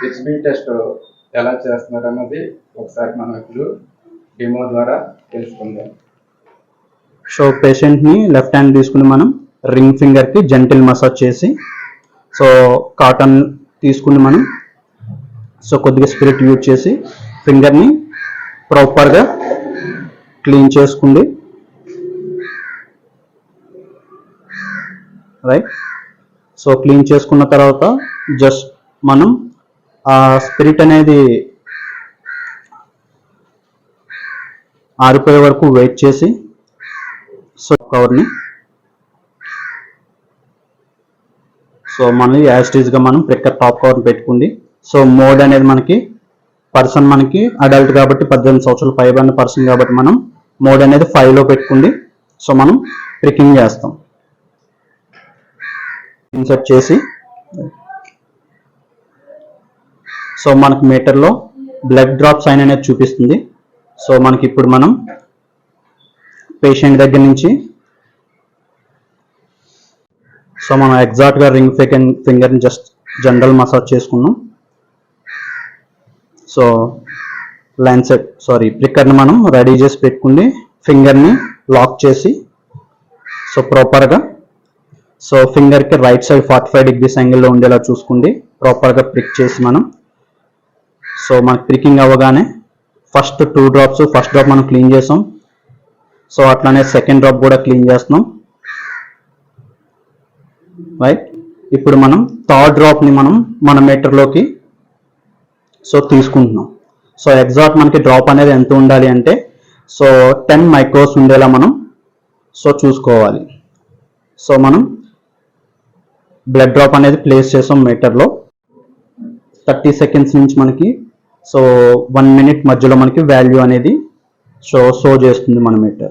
HB test ఎలా చేస్తున్నారు అన్నది ఒకసారి మనం ఇప్పుడు డెమో ద్వారా తెలుసుకుందాం. సో పేషెంట్ని లెఫ్ట్ హ్యాండ్ తీసుకుని మనం రింగ్ ఫింగర్కి జెంటిల్ మసాజ్ చేసి సో కాటన్ తీసుకుని మనం సో కొద్దిగా స్పిరిట్ యూజ్ చేసి ఫింగర్ని ప్రాపర్గా క్లీన్ చేసుకోండి రైట్ సో క్లీన్ చేసుకున్న తర్వాత జస్ట్ మనం ఆ స్పిరిట్ అనేది ఆరిపోయే వరకు వెయిట్ చేసి సో కవర్ని సో మళ్ళీ యాస్టీజ్గా మనం ప్రిక్కర్ టాప్ కవర్ పెట్టుకుంది. సో మోడ్ అనేది మనకి పర్సన్ మనకి అడల్ట్ కాబట్టి పద్దెనిమిది సంవత్సరాలు పైబడిన పర్సన్ కాబట్టి మనం మోడ్ అనేది ఫైవ్లో లో పెట్టుకుంది. సో మనం ప్రికింగ్ చేస్తాం. ఇన్సర్ట్ చేసి సో మనకు మీటర్లో బ్లడ్ డ్రాప్ సైన్ అనేది చూపిస్తుంది. సో మనకి ఇప్పుడు మనం పేషెంట్ దగ్గర నుంచి సో మనం ఎగ్జాక్ట్గా రింగ్ ఫింగర్ ఫింగర్ని జస్ట్ జనరల్ మసాజ్ చేసుకున్నాం. సో లైన్సెట్ సారీ ప్రిక్కర్ని మనం రెడీ చేసి పెట్టుకుంది. ఫింగర్ని లాక్ చేసి సో ప్రాపర్గా so ఫింగర్కి right side forty five degrees యాంగిల్లో ఉండేలా చూసుకుంది. ప్రాపర్గా ప్రిక్ చేసి మనం సో మనకి ప్రికింగ్ అవ్వగానే first two drops first drop మనం క్లీన్ చేసాం. సో అట్లానే సెకండ్ డ్రాప్ కూడా క్లీన్ చేస్తున్నాం. రైట్ ఇప్పుడు మనం థర్డ్ డ్రాప్ని మనం మన మీటర్లోకి సో తీసుకుంటున్నాం. సో ఎగ్జాక్ట్ మనకి డ్రాప్ అనేది ఎంత ఉండాలి అంటే సో టెన్ మైక్రోస్ ఉండేలా మనం సో చూసుకోవాలి. సో మనం బ్లడ్ డ్రాప్ అనేది ప్లేస్ చేసాం మీటర్లో థర్టీ సెకండ్స్ నుంచి మనకి సో వన్ మినిట్ మధ్యలో మనకి వాల్యూ అనేది షో షో చేస్తుంది మన మీటర్